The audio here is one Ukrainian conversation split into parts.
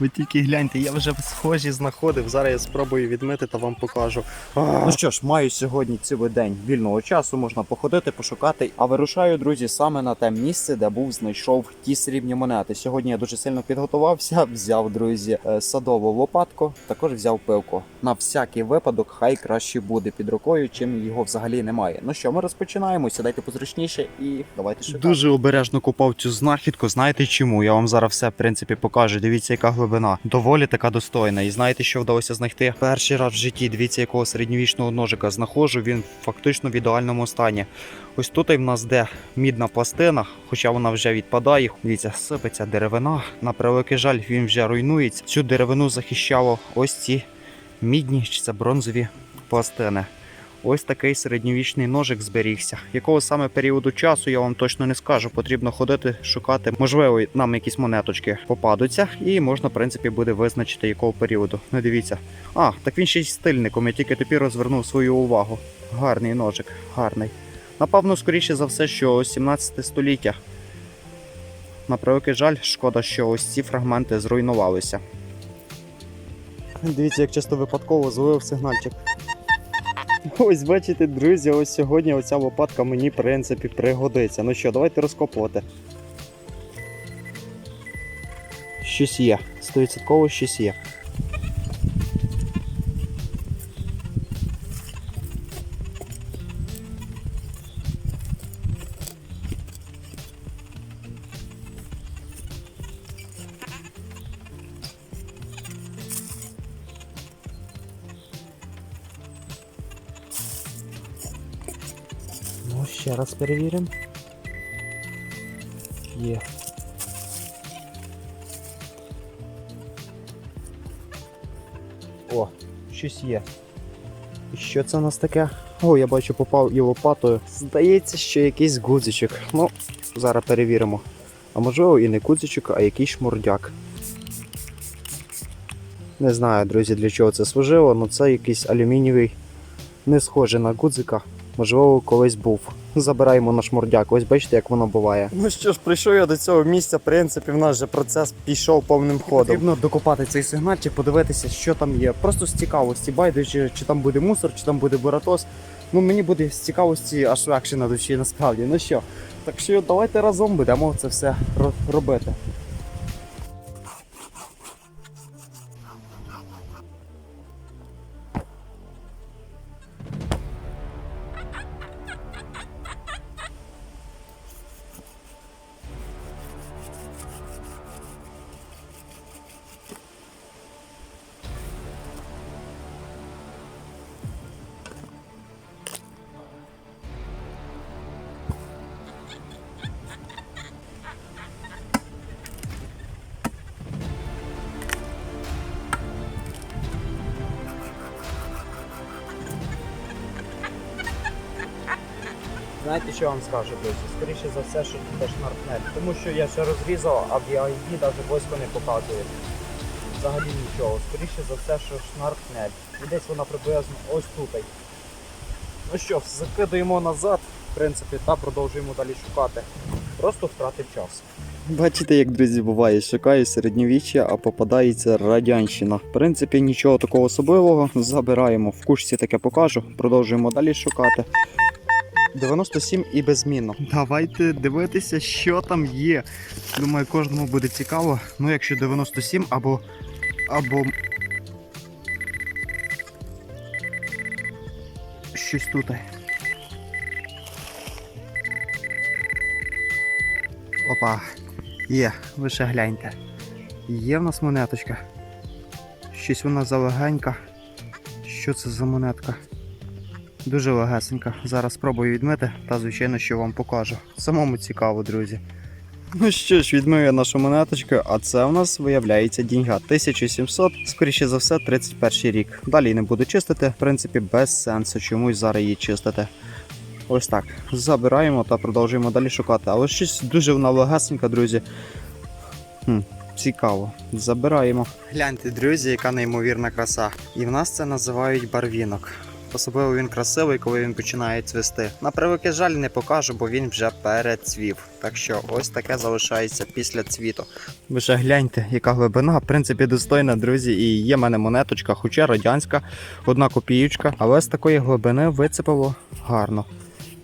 Ви тільки гляньте, я вже схожі знаходив. Зараз я спробую відмити та вам покажу. Ну що ж, маю сьогодні цілий день вільного часу, можна походити, пошукати. А вирушаю, друзі, саме на те місце, де був знайшов ті срібні монети. Сьогодні я дуже сильно підготувався, взяв, друзі, е, садову лопатку, також взяв пилку. На всякий випадок, хай краще буде під рукою, чим його взагалі немає. Ну що, ми розпочинаємо. Сідайте позручніше і давайте шукати. Дуже обережно купав цю знахідку. Знаєте чому? Я вам зараз все в принципі покажу. Дивіться, яка глибина. Доволі така достойна. І знаєте, що вдалося знайти? Перший раз в житті. Дивіться, якого середньовічного ножика знаходжу. Він фактично в ідеальному стані. Ось тут і в нас де мідна пластина, хоча вона вже відпадає. Дивіться, сипеться деревина. На превеликий жаль, він вже руйнується. Цю деревину захищало ось ці мідні чи це бронзові пластини. Ось такий середньовічний ножик зберігся. Якого саме періоду часу я вам точно не скажу. Потрібно ходити, шукати. Можливо, нам якісь монеточки попадуться, і можна, в принципі, буде визначити якого періоду. Ну дивіться. А, так він ще й стильником. Я тільки тепер розвернув свою увагу. Гарний ножик, гарний. Напевно, скоріше за все, що 17 століття. На превеликий жаль, шкода, що ось ці фрагменти зруйнувалися. Дивіться, як часто випадково зловив сигнальчик. Ось бачите, друзі, ось сьогодні оця лопатка мені, в принципі, пригодиться. Ну що, давайте розкопувати. Щось є. 100% щось є. Ще раз перевіримо. Є. О, щось є. І що це у нас таке? О, я бачу, попав і лопатою. Здається, що якийсь гудзичок. Ну, зараз перевіримо. А можливо і не гудзичок, а якийсь шмурдяк. Не знаю, друзі, для чого це служило, але це якийсь алюмінієвий, не схожий на гудзика. Можливо, колись був. Забираємо наш мордяк. Ось бачите, як воно буває. Ну що ж, прийшов я до цього місця. В принципі, в нас вже процес пішов повним ходом. Потрібно докопати цей сигнальчик, подивитися, що там є. Просто з цікавості, байдуже, чи там буде мусор, чи там буде буратос. Ну мені буде з цікавості аж легше на душі насправді. Ну що, так що давайте разом будемо це все робити. Знаєте, що вам скажу, друзі? Скоріше за все, що це шнаркнет. Тому що я ще розрізав, а в ID навіть близько не показує. Взагалі нічого. Скоріше за все, що шнаркнет. І десь вона приблизно ось тут. Ну що, закидаємо назад, в принципі, та продовжуємо далі шукати. Просто втратив час. Бачите, як друзі буває, шукаю середньовіччя, а попадається радянщина. В принципі, нічого такого особливого. Забираємо в кушці таке покажу, продовжуємо далі шукати. 97 і безмінно. Давайте дивитися, що там є. Думаю, кожному буде цікаво. Ну, якщо 97 або. або. Щось тут. Опа, є, лише гляньте. Є в нас монеточка. Щось вона залегенька. Що це за монетка? Дуже легесенька. Зараз спробую відмити та, звичайно, що вам покажу. Самому цікаво, друзі. Ну що ж, відмию нашу монеточку, а це у нас виявляється діньга 1700, скоріше за все, 31 рік. Далі не буду чистити, в принципі, без сенсу чомусь зараз її чистити. Ось так. Забираємо та продовжуємо далі шукати. Але щось дуже вона легесенька, друзі. Хм, цікаво. Забираємо. Гляньте, друзі, яка неймовірна краса. І в нас це називають барвінок. Особливо він красивий, коли він починає цвісти. На превеликий жаль не покажу, бо він вже перецвів. Так що ось таке залишається після цвіту. Ви ще гляньте, яка глибина, в принципі, достойна, друзі. І є в мене монеточка, хоча радянська, одна копіючка, але з такої глибини вицепило гарно.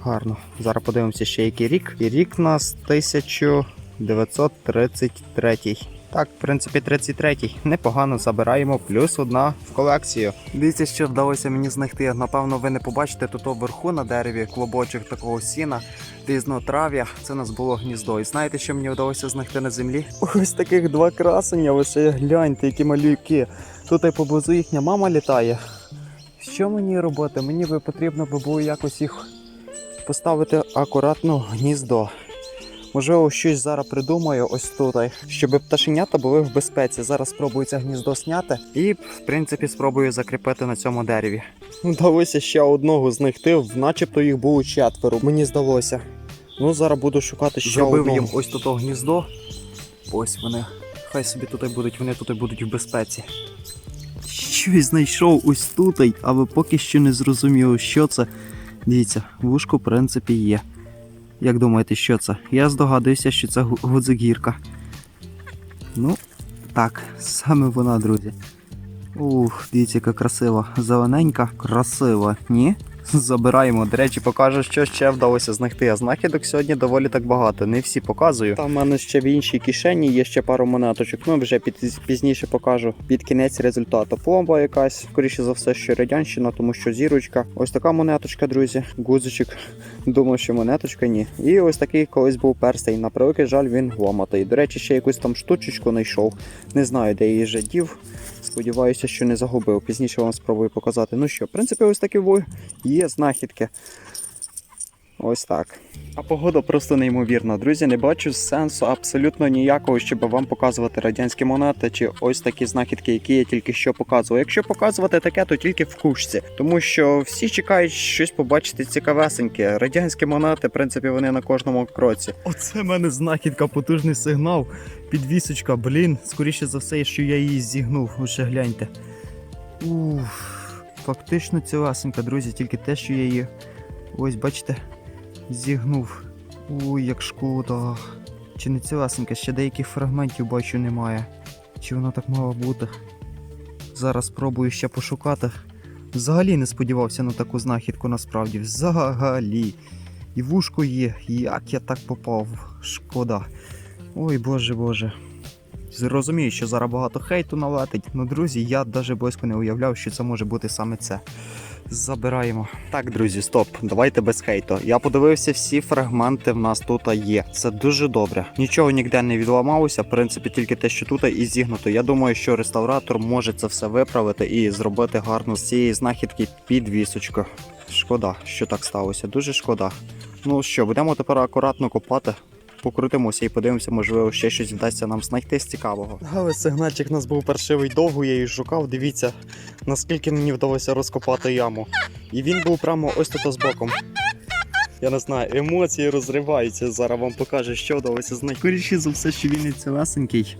Гарно. Зараз подивимося ще який рік. І рік нас 1933. Так, в принципі, 33-й. Непогано забираємо, плюс одна в колекцію. Дивіться, що вдалося мені знайти. Напевно, ви не побачите тут вверху на дереві клобочок такого сіна різнотрав'я. Це у нас було гніздо. І знаєте, що мені вдалося знайти на землі? Ось таких два красення, ще гляньте, які малюки. Тут поблизу їхня мама літає. Що мені робити? Мені би потрібно би було якось їх поставити акуратно гніздо. Можливо, щось зараз придумаю ось тут, щоб пташенята були в безпеці. Зараз спробую це гніздо зняти і, в принципі, спробую закріпити на цьому дереві. Вдалося ще одного знайти, начебто їх було четверо, мені здалося. Ну, зараз буду шукати ще Зробив одного. їм ось тут гніздо. Ось вони. Хай собі тут і будуть, вони тут і будуть в безпеці. Щось знайшов ось тут, але поки що не зрозуміло, що це. Дивіться, вушко, в принципі, є. Як думаєте, що це? Я здогадуюся, що це гудзигірка. Ну, так, саме вона, друзі. Ух, дивіться, яка красива. Зелененька, красива, ні? Забираємо. До речі, покажу, що ще вдалося знайти. А знахідок сьогодні доволі так багато. Не всі показую. Там в мене ще в іншій кишені є ще пару монеточок. Ну вже під, пізніше покажу під кінець результату. Пломба якась, скоріше за все, що радянщина, тому що зірочка. Ось така монеточка, друзі. Гузичок. Думаю, що монеточка ні. І ось такий колись був перстень. На превеликий жаль, він ламатий. До речі, ще якусь там штучечку знайшов. Не знаю, де її вже дів. Сподіваюся, що не загубив. Пізніше вам спробую показати. Ну що, в принципі, ось такі є знахідки. Ось так. А погода просто неймовірна. Друзі, не бачу сенсу абсолютно ніякого, щоб вам показувати радянські монети чи ось такі знахідки, які я тільки що показував. Якщо показувати таке, то тільки в кушці, тому що всі чекають щось побачити цікавесеньке. Радянські монети, в принципі, вони на кожному кроці. Оце в мене знахідка, потужний сигнал. Підвісочка, блін, скоріше за все, що я її зігнув. Лише гляньте. Уф, фактично цілесенька, друзі, тільки те, що я її. Ось, бачите, зігнув. Ой, як шкода. Чи не цілесенька, ще деяких фрагментів бачу немає. Чи воно так мало бути? Зараз спробую ще пошукати. Взагалі не сподівався на таку знахідку насправді. Взагалі. І вушко є. Як я так попав? Шкода. Ой, боже боже. Зрозумію, що зараз багато хейту налетить. Ну, друзі, я навіть близько не уявляв, що це може бути саме це. Забираємо. Так, друзі, стоп, давайте без хейту. Я подивився, всі фрагменти в нас тут є. Це дуже добре. Нічого ніде не відламалося. В принципі, тільки те, що тут і зігнуто. Я думаю, що реставратор може це все виправити і зробити гарну з цієї знахідки підвісочку. Шкода, що так сталося. Дуже шкода. Ну що, будемо тепер акуратно копати. Покрутимося і подивимося, можливо, ще щось вдасться нам знайти з цікавого. Але сигнальчик у нас був паршивий довго, я її шукав. Дивіться, наскільки мені вдалося розкопати яму. І він був прямо ось тут з боком. Я не знаю, емоції розриваються. Зараз вам покажу, що вдалося знайти. Скоріше за все, що він і цілесенький.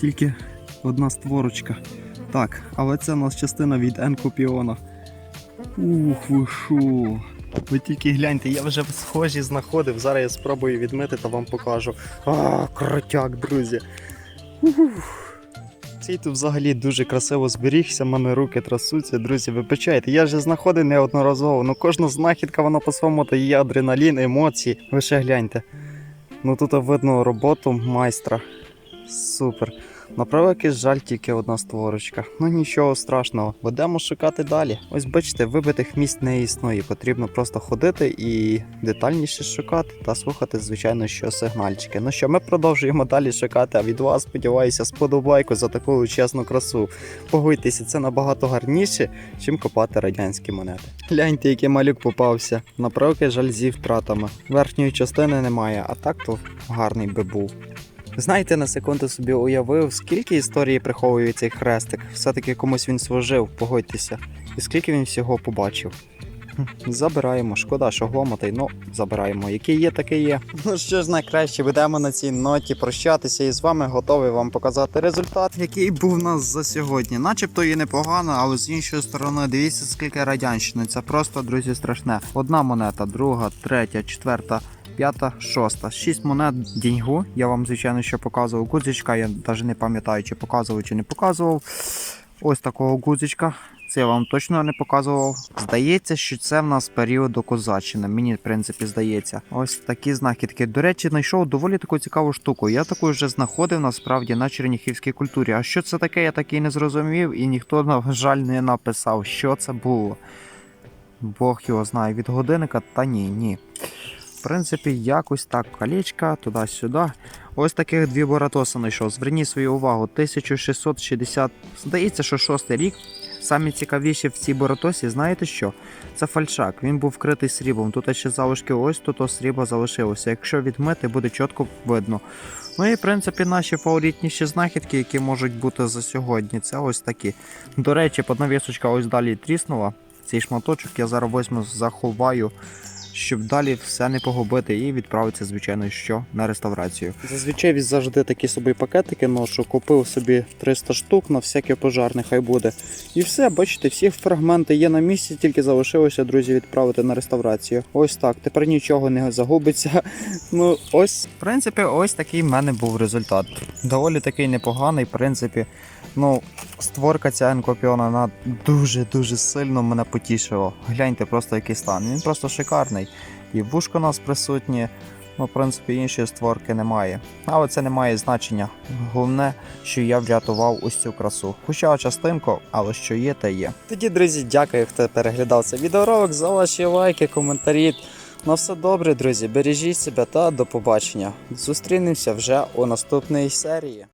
Тільки одна створочка. Так, але це у нас частина від Енкопіона. Ух, ви шо. Ви тільки гляньте, я вже схожі знаходив. Зараз я спробую відмити та вам покажу. А, кротяк, друзі. Ух. Цей тут взагалі дуже красиво зберігся, мене руки трасуться, друзі, вибачайте. Я вже знаходив неодноразово, ну кожна знахідка вона по-своєму то є адреналін, емоції. Ви ще гляньте. Ну тут видно роботу майстра. Супер. На превеликий жаль, тільки одна створочка. Ну нічого страшного, будемо шукати далі. Ось бачите, вибитих місць не існує. Потрібно просто ходити і детальніше шукати та слухати, звичайно, що сигнальчики. Ну що, ми продовжуємо далі шукати. А від вас сподіваюся, сподобайку за таку чесну красу. Погодьтеся, це набагато гарніше, чим копати радянські монети. Гляньте, який малюк попався. На превеликий жаль зі втратами. Верхньої частини немає, а так то гарний би був. Знаєте, на секунду собі уявив, скільки історії приховує цей хрестик. Все-таки комусь він служив, погодьтеся. І скільки він всього побачив. Забираємо. Шкода, що гломотий, ну забираємо. Який є, такий є. Ну що ж, найкраще будемо на цій ноті прощатися і з вами готовий вам показати результат, який був у нас за сьогодні. Начебто і непогано, але з іншої сторони, дивіться, скільки радянщини. Це просто, друзі, страшне. Одна монета, друга, третя, четверта. П'ята, шоста. Шість монет деньгу. Я вам, звичайно, ще показував гудзичка. Я навіть не пам'ятаю, чи показував, чи не показував. Ось такого гудзичка. Це я вам точно не показував. Здається, що це в нас період до козаччини. Мені, в принципі, здається. Ось такі знахідки. До речі, знайшов доволі таку цікаву штуку. Я таку вже знаходив насправді на черніхівській культурі. А що це таке, я так і не зрозумів, і ніхто, на жаль, не написав, що це було. Бог його знає від годинника, та ні, ні. Принципі, якось так, колечка, туди-сюди. Ось таких дві боратоси знайшов. Зверніть свою увагу, 1660, здається, що шостий рік. Самі цікавіші в цій боротосі, знаєте що? Це фальшак. Він був вкритий сріблом. Тут ще залишки ось тут срібло залишилося. Якщо відмити, буде чітко видно. Ну і в принципі наші фаворитніші знахідки, які можуть бути за сьогодні, це ось такі. До речі, поднавісочка ось далі тріснула. Цей шматочок я зараз возьму, заховаю, щоб далі все не погубити і відправитися, звичайно, що на реставрацію. Зазвичай завжди такі собі пакетики ношу, купив собі 300 штук на всяке пожарне, хай буде. І все, бачите, всі фрагменти є на місці, тільки залишилося, друзі, відправити на реставрацію. Ось так. Тепер нічого не загубиться. Ну, ось, в принципі, ось такий в мене був результат. Доволі такий непоганий, в принципі. Ну, створка ця енкопіона, вона дуже-дуже сильно мене потішила. Гляньте просто який стан. Він просто шикарний. І вушко у нас присутні. Ну, в принципі, іншої створки немає. Але це не має значення. Головне, що я врятував ось цю красу. Хоча частинку, але що є, те є. Тоді, друзі, дякую, хто переглядав цей відеоролик, за ваші лайки, коментарі. На все добре, друзі. Бережіть себе та до побачення. Зустрінемося вже у наступній серії.